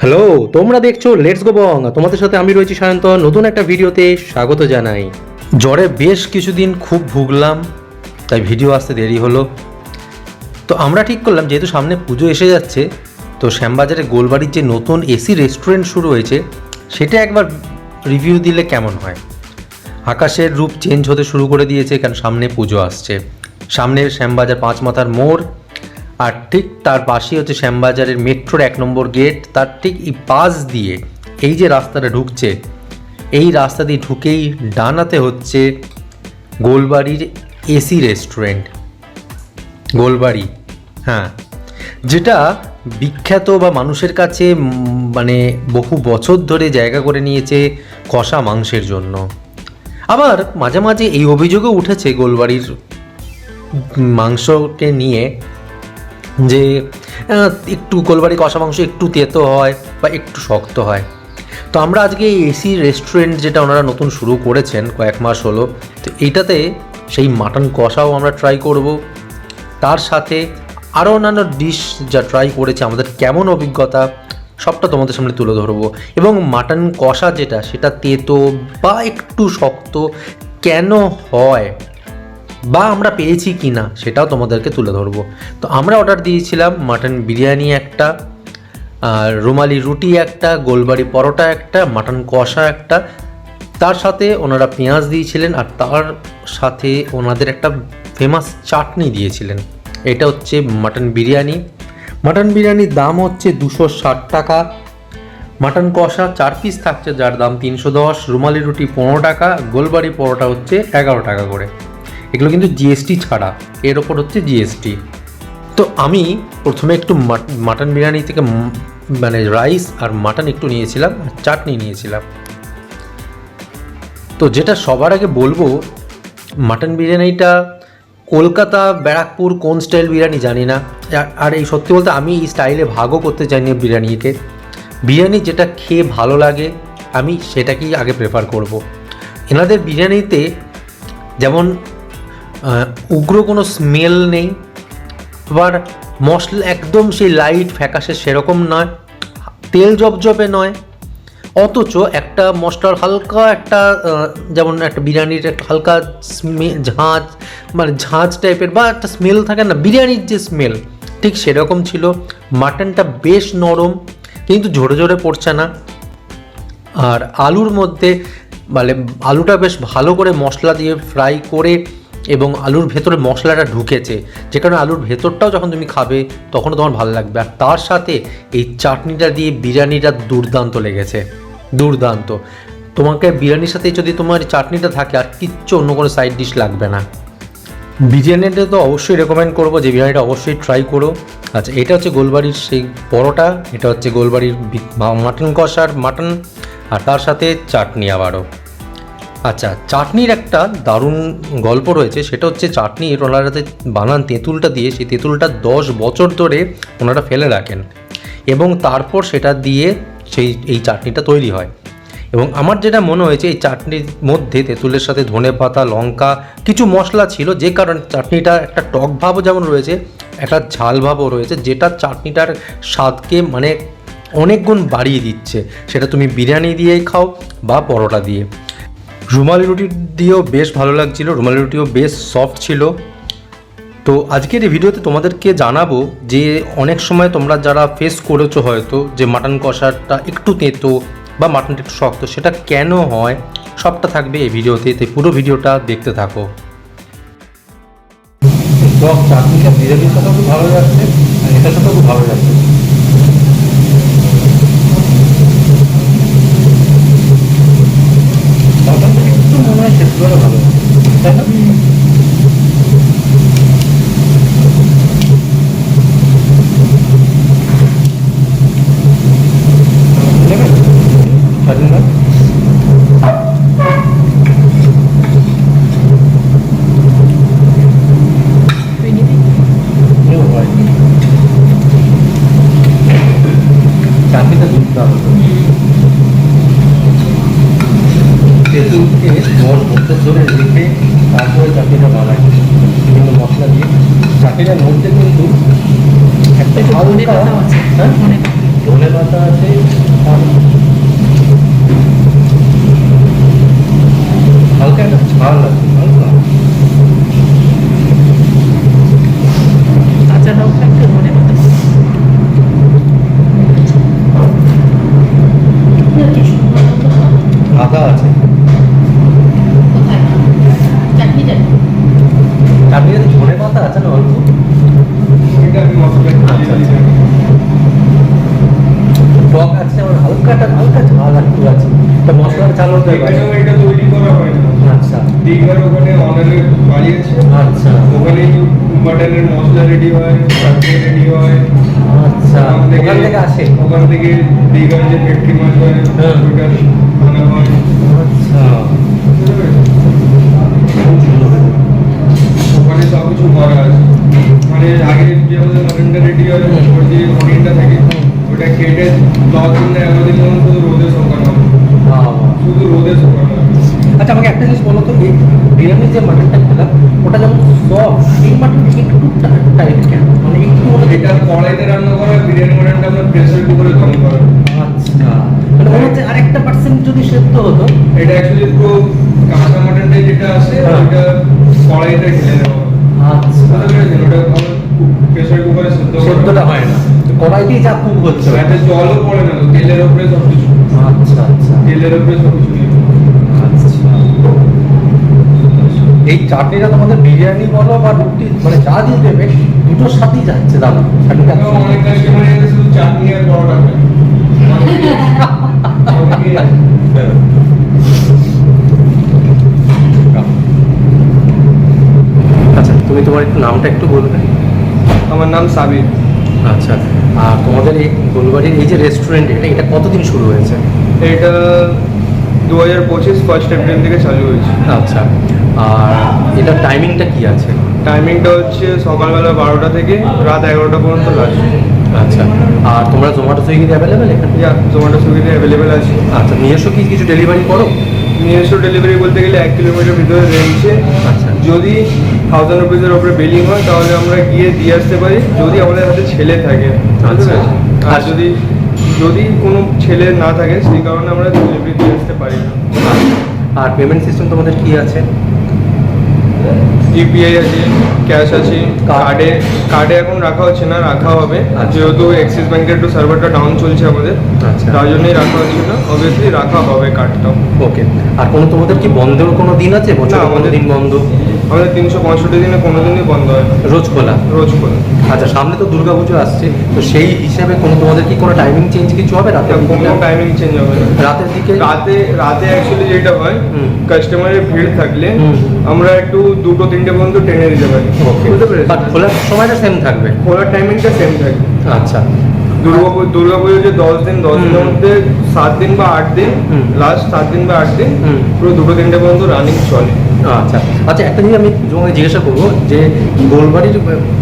Hello তোমরা দেখছ let's go বং তোমাদের সাথে আমি রয়েছি সায়ন্ত নতুন একটা ভিডিওতে স্বাগত জানাই। জ্বরে বেশ কিছুদিন খুব ভুগলাম, তাই ভিডিও আসতে দেরি হলো। তো আমরা ঠিক করলাম, যেহেতু সামনে পুজো এসে যাচ্ছে, তো শ্যামবাজারে গোলবাড়ির যে নতুন এসি রেস্টুরেন্ট শুরু হয়েছে, সেটা একবার রিভিউ দিলে কেমন হয়? আকাশের রূপ চেঞ্জ হতে শুরু করে দিয়েছে কারণ সামনে পুজো আসছে। সামনের শ্যামবাজার পাঁচ মাথার মোড় আর ঠিক তার পাশেই হচ্ছে শ্যামবাজারের মেট্রোর এক নম্বর গেট, তার ঠিক এই পাশ দিয়ে এই যে রাস্তাটা ঢুকছে, এই রাস্তা দিয়ে ঢুকেই ডানাতে হচ্ছে গোলবাড়ির এসি রেস্টুরেন্ট। গোলবাড়ি হ্যাঁ যেটা বিখ্যাত বা মানুষের কাছে মানে বহু বছর ধরে জায়গা করে নিয়েছে কষা মাংসের জন্য। আবার মাঝে মাঝে এই অভিযোগও উঠেছে গোলবাড়ির মাংসকে নিয়ে যে একটু গোলবাড়ি কষা মাংস একটু তেতো হয় বা একটু শক্ত হয়। তো আমরা আজকে এই এসি রেস্টুরেন্ট যেটা ওনারা নতুন শুরু করেছেন কয়েক মাস হলো, তো এইটাতে সেই মাটন কষাও আমরা ট্রাই করব। তার সাথে আরও অন্যান্য ডিশ যা ট্রাই করেছে, আমাদের কেমন অভিজ্ঞতা, সবটা তোমাদের সামনে তুলে ধরবো। এবং মাটন কষা যেটা, সেটা তেতো বা একটু শক্ত কেন হয় বা আমরা পেয়েছি কি না সেটাও তোমাদেরকে তুলে ধরবো। তো আমরা অর্ডার দিয়েছিলাম মাটন বিরিয়ানি একটা, আর রুমালি রুটি একটা, গোলবাড়ি পরোটা একটা মাটন কষা একটা। তার সাথে ওনারা পেঁয়াজ দিয়েছিলেন আর তার সাথে ওনাদের একটা ফেমাস চাটনি দিয়েছিলেন। এটা হচ্ছে মাটন বিরিয়ানি। মাটন বিরিয়ানির দাম হচ্ছে দুশো ষাট টাকা। মাটন কষা চার পিস থাকছে, যার দাম তিনশো দশ। রুমালি রুটি পনেরো টাকা, গোলবাড়ি পরোটা হচ্ছে এগারো টাকা করে। এগুলো কিন্তু জিএসটি ছাড়া। এর ওপর হচ্ছে জিএসটি তো আমি প্রথমে একটু মাট- মাটন বিরিয়ানি থেকে মানে রাইস আর মাটন একটু নিয়েছিলাম, আর চাটনি নিয়েছিলাম। তো যেটা সবার আগে বলব, মাটন বিরিয়ানিটা কলকাতা, ব্যারাকপুর কোন স্টাইল বিরিয়ানি জানি না। আর- এই সত্যি বলতে আমি এই স্টাইলে ভাগও করতে চাইনি বিরিয়ানিকে। বিরিয়ানি যেটা খেয়ে ভালো লাগে, আমি সেটাকেই আগে প্রেফার করব। এনাদের বিরিয়ানিতে যেমন উগ্র কোনো স্মেল নেই। আবার মশলা একদম সেই লাইট ফ্যাকাশে সেরকম নয়, তেল জবজবে নয়। অথচ একটা মশলার হালকা একটা যেমন একটা বিরিয়ানির একটা হালকা ঝাঁঝ মানে ঝাঁঝ টাইপের বা একটা স্মেল থাকে না, বিরিয়ানির যে স্মেল ঠিক সেরকম ছিল। মাটনটা বেশ নরম, কিন্তু ঝরে ঝরে পড়ছে না। আর আলুর মধ্যে মানে আলুটা বেশ ভালো করে মশলা দিয়ে ফ্রাই করে এবং আলুর ভেতরে মশলাটা ঢুকেছে। যে কারণে আলুর ভেতরটাও যখন তুমি খাবে, তখনও তোমার ভালো লাগবে। আর তার সাথে এই চাটনিটা দিয়ে বিরিয়ানিটা দুর্দান্ত লেগেছে। দুর্দান্ত। তোমাকে বিরিয়ানির সাথে যদি তোমার চাটনিটা থাকে, আর কিচ্ছু অন্য কোনো সাইড ডিশ লাগবে না। বিরিয়ানিটা তো অবশ্যই রেকমেন্ড করব, যে বিরিয়ানিটা অবশ্যই ট্রাই করো। আচ্ছা এটা হচ্ছে গোলবাড়ির সেই পরোটা, এটা হচ্ছে গোলবাড়ির মাটন কষার মাটন, আর তার সাথে চাটনি আবারও। আচ্ছা চাটনির একটা দারুণ গল্প রয়েছে, সেটা হচ্ছে চাটনির ওনারাতে বানান তেঁতুলটা দিয়ে, সেই তেঁতুলটা দশ বছর ধরে ওনারা ফেলে রাখেন এবং তারপর সেটা দিয়ে সেই, এই চাটনিটা তৈরি হয়। এবং আমার যেটা মনে হয়েছে, এই চাটনির মধ্যে তেঁতুলের সাথে ধনে পাতা, লঙ্কা, কিছু মশলা ছিল, যে কারণে চাটনিটা একটা টক ভাবও যেমন রয়েছে, একটা ঝাল ভাবও রয়েছে, যেটা চাটনিটার স্বাদকে মানে অনেক গুণ বাড়িয়ে দিচ্ছে। সেটা তুমি বিরিয়ানি দিয়েই খাও বা পরোটা দিয়ে। রুমালি রুটি দিয়েও বেশ ভালো লাগছিল, রুমালি রুটিও বেশ সফট ছিল। তো আজকের এই ভিডিওতে তোমাদেরকে জানাব যে অনেক সময় তোমরা যারা ফেস করেছ হয়তো যে মাটন কষাটা একটু তেঁতো বা মাটনটা একটু শক্ত, সেটা কেন হয়? সবটা থাকবে এই ভিডিওতে, তাই পুরো ভিডিওটা দেখতে থাকো। চাটনিটা বিরিয়ানির সাথেও খুব ভালো আর এটার খুব ভালো যাচ্ছে মনে হয় সেদ্ধ হলে ভালো হতো, তাই না নেবেন? স্বাধীন ভাই? কেউ হয় চাটনিটা দুর্দান্ত তেঁতুলকে দশ বছর ধরে রেখে তারপরে চাটনিটা বানায় বিভিন্ন মশলা দিয়ে চাটনিটার মধ্যে কিন্তু একটা একটু ধনে হালকা। হ্যাঁ ধনে পাতা। আছে হালকা একটা ঝাল আছে হালকা কাঁচা লঙ্কা একটু ধনে পাতা আদা আছে চাটনি চাটনি ধনে পাতা আছে না অল্প আচ্ছা, আচ্ছা। টক আছে আমার হালকা একটা হালকা ঝাল একটু আছে তা মশলার ঝাল হতে পারে এখানেও এটা তৈরি করা হয় না আচ্ছা দীঘার ওখানে অনারে বাড়িয়েছে আচ্ছা ওখানেই মাটনের মশলা রেডি হয় রেডি হয়। আচ্ছা ওখান থেকে আসে। ওখান থেকে দীঘার যে মাছ হয় হ্যাঁ। ওইটা হয়। আচ্ছা। ওখানে সব কিছু করা আছে। মানে আগে যে আমাদের মাটনটা রেডি হয় ওর যে অনিয়নটা থাকে ওটা কেটে দশ দিন এগারো দিন মতন রোদে শুকানো হয় বাহ। শুধু রোদে শুকানো হয় আচ্ছা আমাকে একটা জিনিস বলো তো বিরিয়ানির যে মাটনটা খেলাম ওটা যেমন সফট এই মাটন একটু টাইট কেন? মানে একটু এটা কড়াইতে রান্না করা বিরিয়ানি মাটনটা আমরা প্রেসার কুকারে দম করা। আচ্ছা। মানে মনে হচ্ছে আরেকটা পার্সেন্ট যদি সেদ্ধ হতো। এটা অ্যাকচুয়ালি পুরো কাঁচা মাটনটা যেটা আছে হ্যাঁ। ওটা কড়াইতে ঢেলে দেওয়া আচ্ছা। ওটা প্রেসার কুকারে সেদ্ধ সেদ্ধটা হয় না। কড়াইতেই যা কুক হচ্ছে। এতে জলও পড়ে না তেলের উপরে সব কিছু আচ্ছা আচ্ছা। তেলের উপরে সব কিছু আচ্ছা। এই চাটনিটা তোমাদের বিরিয়ানি বলো বা রুটি মানে যা দিয়ে দেবে দুটোর সাথেই যাচ্ছে দাদা। চাটনি আর পরোটা। আচ্ছা তুমি তোমার একটু নামটা একটু বলবে। আমার নাম সাবির। আচ্ছা আর তোমাদের এই গোলবাড়ির এই যে রেস্টুরেন্ট এটা এটা কতদিন শুরু হয়েছে? এটা দু হাজার পঁচিশ ফার্স্ট এপ্রিল থেকে চালু হয়েছে। আচ্ছা আর এটার টাইমিংটা কি আছে? টাইমিংটা হচ্ছে সকালবেলা বারোটা থেকে রাত এগারোটা পর্যন্ত লাস্ট আচ্ছা আর তোমরা জোম্যাটো সুইগিতে অ্যাভেলেবেল এখানে? জোম্যাটো সুইগিতে অ্যাভেলেবেল আছে। আচ্ছা নিজস্ব কি কিছু ডেলিভারি করো? নিজস্ব ডেলিভারি বলতে গেলে এক কিলোমিটার ভিতরে রেঞ্জে আচ্ছা। যদি থাউজেন্ড রুপিসের ওপরে বিলিং হয় তাহলে আমরা গিয়ে দিয়ে আসতে পারি যদি আমাদের হাতে ছেলে থাকে। আচ্ছা। আর আচ্ছা। যদি যদি কোনো ছেলে না থাকে সেই কারণে আমরা ডেলিভারি দিয়ে আসতে পারি না। আর পেমেন্ট সিস্টেম তোমাদের কি আছে? ইউপিআই আছে ক্যাশ আছে কার্ডে কার্ডে এখন রাখা হচ্ছে না রাখা হবে। আচ্ছা। যেহেতু অ্যাক্সিস ব্যাংকের একটু সার্ভারটা ডাউন চলছে আমাদের আচ্ছা। তার জন্যই রাখা হচ্ছে না। অবভিয়াসলি রাখা হবে কার্ডটাও ওকে আর কোনো তোমাদের কি বন্ধের কোনো দিন আছে? বছর আমাদের- দিন বন্ধ? আমাদের তিনশো পঁয়ষট্টি দিনে কোনো দিনই বন্ধ হয় না। রোজ খোলা রোজ খোলা আচ্ছা সামনে তো দুর্গাপুজো আসছে তো সেই হিসাবে কোনো তোমাদের কি কোনো টাইমিং চেঞ্জ কিছু হবে রাতে কোনো টাইমিং চেঞ্জ হবে না। রাতের দিকে? রাতে রাতে অ্যাকচুয়ালি যেটা হয় কাস্টমারের ভিড় থাকলে আমরা একটু দুটো তিনটে পর্যন্ত টেনে দিতে পারি। বুঝতে পেরেছি খোলার সময়টা সেম থাকবে? খোলার টাইমিংটা সেম থাকে আচ্ছা। দুর্গাপুজো দুর্গাপুজো যে দশ দিন দশ দিনের মধ্যে সাত দিন বা আট দিন। লাস্ট সাত দিন বা আট দিন। পুরো দুটো তিনটে পর্যন্ত রানিং চলে। আচ্ছা আচ্ছা একটা জিনিস আমি তোমাকে জিজ্ঞাসা করব যে গোলবাড়ির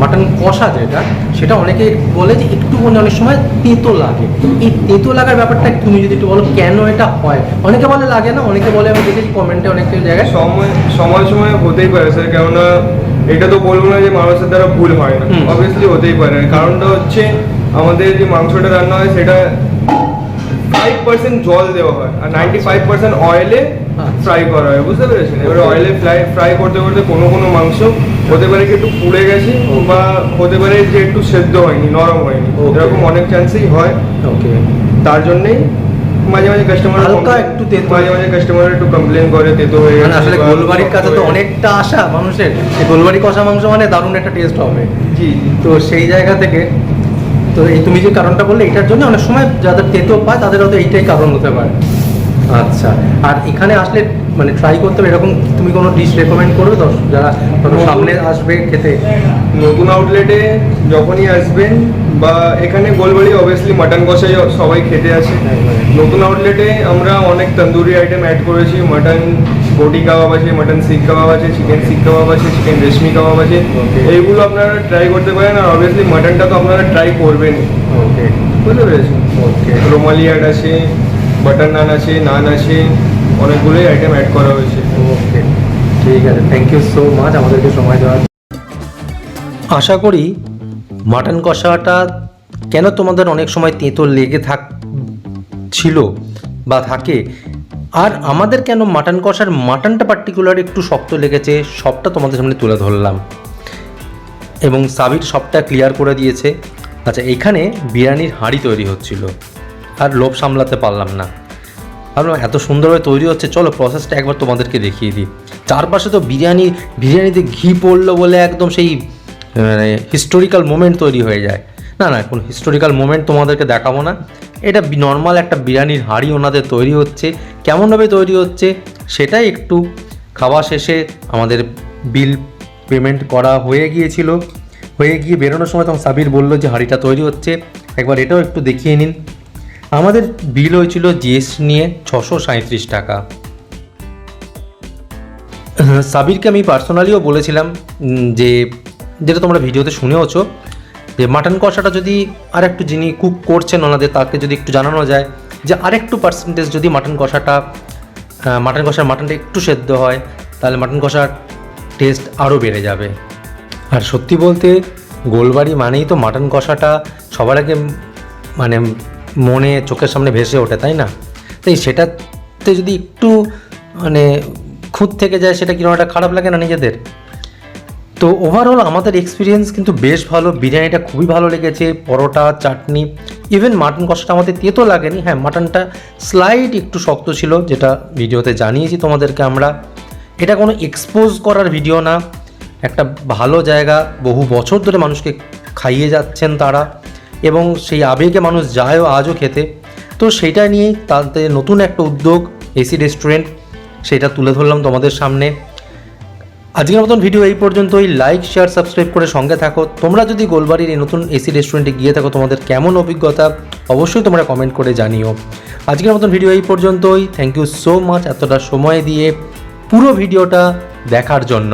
মাটন কষা যেটা সেটা অনেকে বলে যে একটু মনে অনেক সময় তেঁতো লাগে। এই তেঁতো লাগার ব্যাপারটা তুমি যদি একটু বলো কেন এটা হয়? অনেকে বলে লাগে না অনেকে বলে আমি দেখেছি কমেন্টে অনেক জায়গায়। সময় সময় সময় হতেই পারে স্যার কেননা এটা তো বলব না যে মানুষের দ্বারা ভুল হয় না। অবভিয়াসলি হতেই পারে। কারণটা হচ্ছে আমাদের যে মাংসটা রান্না হয় সেটা ফাইভ পার্সেন্ট জল দেওয়া হয়। আর নাইনটি ফাইভ পার্সেন্ট অয়েলে আচ্ছা। ফ্রাই করা হয় বুঝতে পেরেছেন? এবার অয়েলে ফ্রাই ফ্রাই করতে করতে কোনো কোনো মাংস হতে পারে কি একটু পুড়ে গেছে বা হতে পারে যে একটু সেদ্ধ হয়নি নরম হয়নি. এরকম অনেক চান্সেই হয়। ওকে তার জন্যই মাঝে মাঝে কাস্টমার হালকা একটু তেতো। মাঝে মাঝে কাস্টমার একটু কমপ্লেন করে তেতো হয়ে মানে গেছে আসলে গোলবাড়ির কাছে তো অনেকটা আশা মানুষের। যে গোলবাড়ি কষা মাংস মানে দারুণ একটা টেস্ট হবে। জি জি। তো সেই জায়গা থেকে তো এই তুমি যে কারণটা বললে এটার জন্য অনেক সময় যাদের তেতো পায় তাদের হয়তো এইটাই কারণ হতে পারে। আচ্ছা আর এখানে আসলে মানে ট্রাই করতে হবে এরকম তুমি কোনো ডিশ রেকমেন্ড করবে তো যারা সামনে আসবে খেতে। নতুন আউটলেটে যখনই আসবেন বা এখানে গোলবাড়ি অবভিয়াসলি মাটন কষাই সবাই খেতে আসে। নতুন আউটলেটে আমরা অনেক তন্দুরি আইটেম অ্যাড করেছি মাটন বটি কাবাব আছে মাটন শিখ কাবাব আছে চিকেন শিখ কাবাব আছে চিকেন রেশমি কাবাব আছে। এইগুলো আপনারা ট্রাই করতে পারেন আর অবভিয়াসলি মাটনটা তো আপনারা ট্রাই করবেন ওকে বুঝতে পেরেছেন? ওকে রোমালি অ্যাড আছে বাটার নান আছে নান আছে অনেকগুলোই আইটেম অ্যাড করা হয়েছে। ওকে ঠিক আছে থ্যাংক ইউ সো মাচ আমাদেরকে সময় দেওয়ার আশা করি মাটন কষাটা কেন তোমাদের অনেক সময় তেঁতো লেগে থাক ছিল বা থাকে? আর আমাদের কেন মাটন কষার মাটনটা পার্টিকুলার একটু শক্ত লেগেছে সবটা তোমাদের সামনে তুলে ধরলাম। এবং সাবির সবটা ক্লিয়ার করে দিয়েছে। আচ্ছা এখানে বিরিয়ানির হাঁড়ি তৈরি হচ্ছিল। আর লোভ সামলাতে পারলাম না। ভাবলাম এত সুন্দরভাবে তৈরি হচ্ছে, চলো প্রসেসটা একবার তোমাদেরকে দেখিয়ে দিই। চারপাশে তো বিরিয়ানি, বিরিয়ানিতে ঘি পড়ল বলে একদম সেই মানে হিস্টোরিক্যাল মোমেন্ট তৈরি হয়ে যায়। না না, কোনো হিস্টোরিক্যাল মোমেন্ট তোমাদেরকে দেখাবো না। এটা নর্মাল একটা বিরিয়ানির হাঁড়ি ওনাদের তৈরি হচ্ছে। কেমনভাবে তৈরি হচ্ছে, সেটাই একটু খাওয়া শেষে আমাদের বিল পেমেন্ট করা হয়ে গিয়েছিল। হয়ে গিয়ে বেরোনোর সময় তখন সাবির বলল যে হাঁড়িটা তৈরি হচ্ছে। একবার এটাও একটু দেখিয়ে নিন। আমাদের বিল হয়েছিল জিএসটি নিয়ে ছশো সাঁত্রিশ টাকা। সাবিরকে আমি পার্সোনালিও বলেছিলাম যে, যেটা তোমরা ভিডিওতে শুনেওছো, যে মাটন কষাটা যদি আর একটু যিনি কুক করছেন ওনাদের, তাকে যদি একটু জানানো যায়, যে আরেকটু পার্সেন্টেজ যদি মাটন কষাটা মাটন কষার মাটনটা একটু সেদ্ধ হয়, তাহলে মাটন কষার টেস্ট আরও বেড়ে যাবে। আর সত্যি বলতে, গোলবাড়ি মানেই তো মাটন কষাটা সবার আগে মানে মনে, চোখের সামনে ভেসে ওঠে, তাই না? তাই সেটাতে যদি একটু মানে খুঁত থেকে যায়, সেটা কীরকম একটা খারাপ লাগে না নিজেদের? তো ওভারঅল আমাদের এক্সপিরিয়েন্স কিন্তু বেশ ভালো, বিরিয়ানিটা খুবই ভালো লেগেছে, পরোটা, চাটনি ইভেন মাটন কষাটা আমাদের তেতো লাগেনি। হ্যাঁ মাটনটা স্লাইড একটু শক্ত ছিল, যেটা ভিডিওতে জানিয়েছি তোমাদেরকে আমরা। এটা কোনো এক্সপোজ করার ভিডিও না। একটা ভালো জায়গা, বহু বছর ধরে মানুষকে খাইয়ে যাচ্ছেন তারা। এবং সেই আবেগে মানুষ যায়ও আজও খেতে। তো সেটা নিয়েই তাদের নতুন একটা উদ্যোগ, এসি রেস্টুরেন্ট, সেটা তুলে ধরলাম তোমাদের সামনে। আজকের মতন ভিডিও এই পর্যন্তই। লাইক শেয়ার সাবস্ক্রাইব করে সঙ্গে থাকো। তোমরা যদি গোলবাড়ির এই নতুন এসি রেস্টুরেন্টে গিয়ে থাকো, তোমাদের কেমন অভিজ্ঞতা, অবশ্যই তোমরা কমেন্ট করে জানিও। আজকের মতন ভিডিও এই পর্যন্তই। থ্যাংক ইউ সো মাচ এতটা সময় দিয়ে পুরো ভিডিওটা দেখার জন্য।